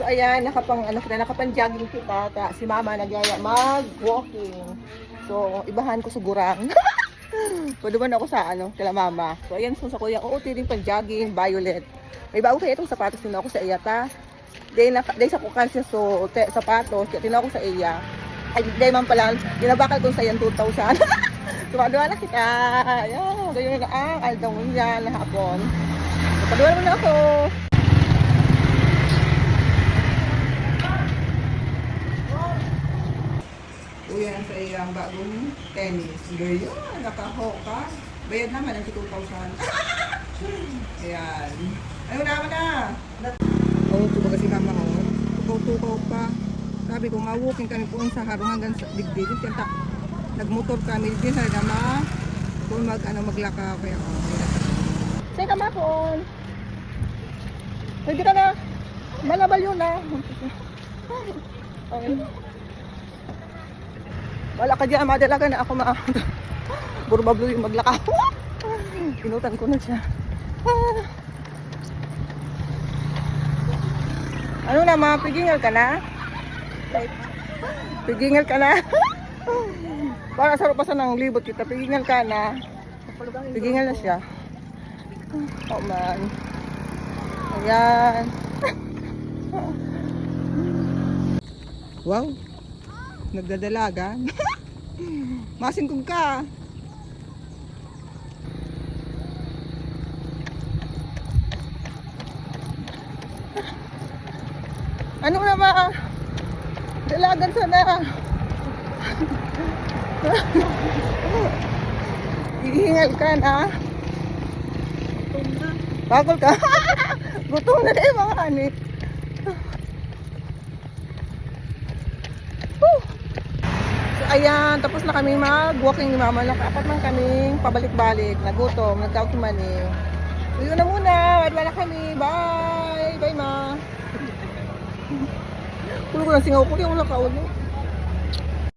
So ayan, nakapang ano kita, nakapang jogging kita. Ta, si mama nagyaya mag-walking. So ibahan ko sa gurang. Na ako sa ano, kila mama. So ayan, so sa kuya, oo, tiring pang jogging, violet. May bago kaya itong sapatos din ako sa iya ta. Dahil na, dahil sa kukan siya, so te, sapatos, kaya tinaw ko sa iya. Ay, dahil man pala, dinabakal ko sa iyan 2,000. Tumaduwa na kita. Ayan, ganyan na ang aldaw mo na hapon. Tumaduwa mo na ako. Uya sa iyang bagong tennis. Gayon, nakaho ka. Bayad naman ang 2,000. Ayan. Ayun naman na. Oo, oh, kasi mama ko. Tukaw-tukaw pa. Sabi ko, nga-walking kami po sa harong hanggang sa digdig. Kaya ta- nagmotor kami din sa gama. Kung mag, ano, maglaka kaya ako. Say ka mapon. Pwede ka na. Malabal yun na. Okay. Wala ka dyan, madalaga na ako ma... Puro bablo yung maglaka. Pinutan ko na siya. Ano na, mga pigingal ka na? Pigingal ka na? Para sa rupasan ng libot kita, pigingal ka na. Pigingal na siya. Oh man. Ayan. Wow. Nagdadalaga. Masingkog ka. Ano na ba? Dalagan sana. Ihingal ka na. Bakol ka. Gutom na rin mga anit. Woo! So, ayan, tapos na kami mag-walking ni mama. Nakaapat man kami pabalik-balik. Nagutom, nagkautumani. So, yun na muna. Wala na kami. Bye! Bye, ma! Kulo ko ng singaw ko. Di ako nakaulo.